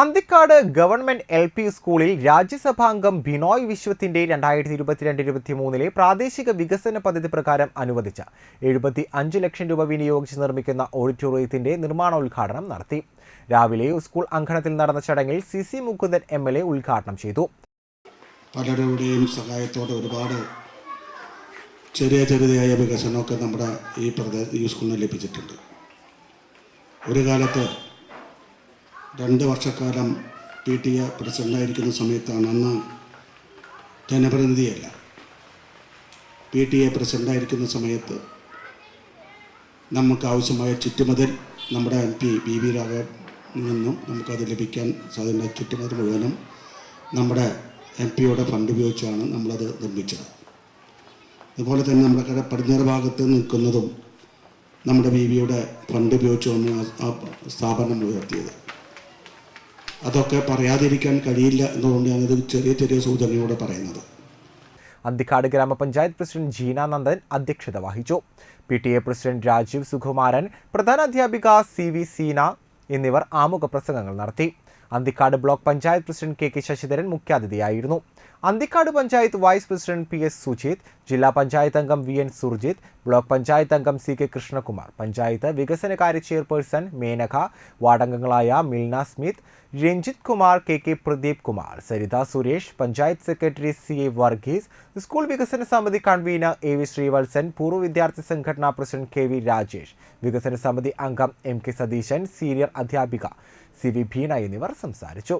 Anthikad government L P സ്കൂളിൽ രാജ്യസഭാംഗം ബിനോയ് വിശ്വത്തിന്റെ രണ്ടായിരത്തി ഇരുപത്തിരണ്ട് ഇരുപത്തി മൂന്നിലെ പ്രാദേശിക വികസന പദ്ധതി പ്രകാരം അനുവദിച്ച എഴുപത്തി അഞ്ച് ലക്ഷം രൂപ വിനിയോഗിച്ച് നിർമ്മിക്കുന്ന ഓഡിറ്റോറിയത്തിന്റെ നിർമ്മാണോദ്ഘാടനം നടത്തി. രാവിലെ സ്കൂൾ അങ്കണത്തിൽ നടന്ന ചടങ്ങിൽ C C Mukundan M L A ഉദ്ഘാടനം ചെയ്തു. പലരുടെയും സഹായത്തോടെ ഒരുപാട് ചെറിയ ചെറിയതായ വികസനമൊക്കെ നമ്മുടെ ഈ പ്രദേശ ഈ സ്കൂളിന് ലഭിച്ചിട്ടുണ്ട്. ഒരു കാലത്ത് രണ്ട് വർഷക്കാലം പി ടി എ പ്രസിഡന്റായിരിക്കുന്ന സമയത്താണ് അന്ന് ജനപ്രതിനിധിയല്ല. പി ടി എ പ്രസിഡന്റായിരിക്കുന്ന സമയത്ത് നമുക്ക് ആവശ്യമായ ചുറ്റുമതിൽ നമ്മുടെ M P B V Raghavan നിന്നും നമുക്കത് ലഭിക്കാൻ സാധ്യത ചുറ്റുമതിൽ മുഴുവനും നമ്മുടെ എം പിയുടെ ഫണ്ട് ഉപയോഗിച്ചാണ് നമ്മളത് നിർമ്മിച്ചത്. അതുപോലെ തന്നെ നമ്മുടെ പടിഞ്ഞാറ് ഭാഗത്ത് നിൽക്കുന്നതും നമ്മുടെ ബി വിയുടെ ഫണ്ട് ഉപയോഗിച്ചാണ് ആ- ആ സ്ഥാപനം ഉയർത്തിയത്. അതൊക്കെ പറയാതിരിക്കാൻ കഴിയില്ല എന്നതുകൊണ്ട് ഞാനത് ചെറിയ ചെറിയ സൂചനയോടെ പറയുന്നത്. അന്തിക്കാട് ഗ്രാമപഞ്ചായത്ത് പ്രസിഡന്റ് ജീന നന്ദൻ അധ്യക്ഷത വഹിച്ചു. P T A president Rajeev Sukumaran പ്രധാന അധ്യാപിക സി വി സീന എന്നിവർ ആമുഖ പ്രസംഗങ്ങൾ നടത്തി. Anthikad block panchayat president K K Sasidharan മുഖ്യാതിഥിയായിരുന്നു. Anthikad panchayat vice president P S Sujith ജില്ലാ പഞ്ചായത്ത് അംഗം V N Surjith block panchayat അംഗം സി കെ കൃഷ്ണകുമാർ പഞ്ചായത്ത് വികസനകാര്യ chairperson Menaka വാർഡംഗങ്ങളായ Milna Smith Ranjith Kumar K K Pradeep Kumar Saritha Suresh panchayat secretary C A Varghese school വികസന സമിതി convener A V Sreevalsan പൂർവ വിദ്യാർത്ഥി സംഘടനാ president K V Rajesh വികസന സമിതി അംഗം എം കെ സതീശൻ സീനിയർ അധ്യാപിക സി വി ഭീണ എന്നിവർ സംസാരിച്ചു